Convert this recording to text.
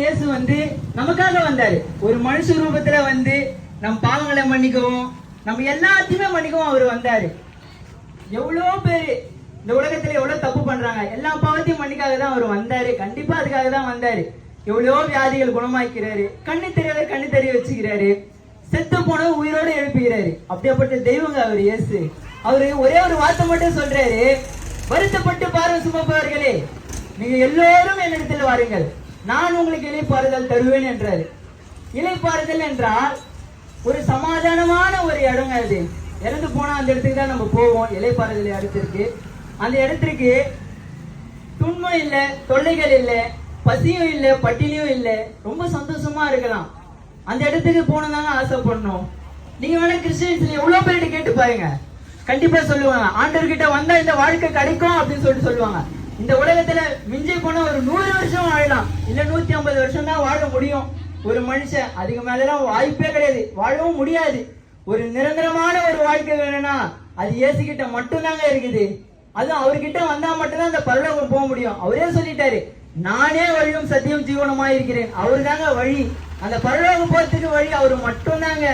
இயேசு வந்து நமக்காக வந்தாரு. ஒரு மனுஷ ரூபத்துல வந்து நம் பாவங்களை மன்னிக்கவும் நம்ம எல்லாத்தையுமே மன்னிக்கவும் அவர் வந்தாரு. எவ்வளோ பேர் இந்த உலகத்துல எவ்வளவு தப்பு பண்றாங்க. எல்லா பாவத்தையும் மன்னிக்காக தான் அவர் வந்தாரு. கண்டிப்பா அதுக்காக தான் வந்தாரு. எவ்வளவோ வியாதிகள் குணமாக்கிறாரு. கண்ணு தெரியாத கண்ணு தெரிய வச்சுக்கிறாரு. செத்து போன உயிரோட எழுப்புகிறாரு. அப்படியாப்பட்ட தெய்வங்க அவர் இயேசு. அவரு ஒரே ஒரு வார்த்தை மட்டும் சொல்றாரு. வருத்தப்பட்டு பார்வை சுமப்பவர்களே. நீங்க எல்லோரும் என்னிடத்தில் வாருங்கள். நான் உங்களுக்கு இலைப்பாறுதல் தருவேன் என்றாரு. இலைப்பாறுதல் என்றால் ஒரு சமாதானமான ஒரு இடங்க அது. இறந்து போனால் அந்த இடத்துக்கு தான் நம்ம போவோம். இலைப்பாறுதல் இடத்திற்கு அந்த இடத்திற்கு துன்பம் இல்லை தொல்லைகள் இல்லை பசியும் இல்லை பட்டினியும் இல்லை. ரொம்ப சந்தோஷமா இருக்கலாம். அந்த இடத்துக்கு போனதாங்க ஆசைப்படணும். நீங்க வேணா கிறிஸ்டியன்ஸ்ல எவ்வளவு பேர்கிட்ட கேட்டு பாருங்க. கண்டிப்பா சொல்லுவாங்க. ஆண்டவர்கிட்ட வந்தா இந்த வாழ்க்கை கிடைக்கும் அப்படின்னு சொல்லிட்டு சொல்லுவாங்க. இந்த உலகத்துல மிஞ்சி போன ஒரு நூறு வருஷம் போயிடலாம் இல்ல நூத்தி ஐம்பது வருஷம் தான் வாழ முடியும். ஒரு மனுஷன் அதுக்கு மேலாம் வாய்ப்பே கிடையாது. வாழவும் முடியாது. ஒரு நிரந்தரமான ஒரு வாழ்க்கை வேணும்னா அது இயேசுகிட்ட மட்டும்தாங்க இருக்குது. அதுவும் அவர்கிட்ட வந்தா மட்டும்தான் அந்த பரலோகம் போக முடியும். அவரே சொல்லிட்டாரு நானே வழியும் சத்தியம் ஜீவனமா இருக்கிறேன் அவரு தாங்க வழி. அந்த பரலோகம் போறதுக்கு வழி அவர் மட்டும்தாங்க.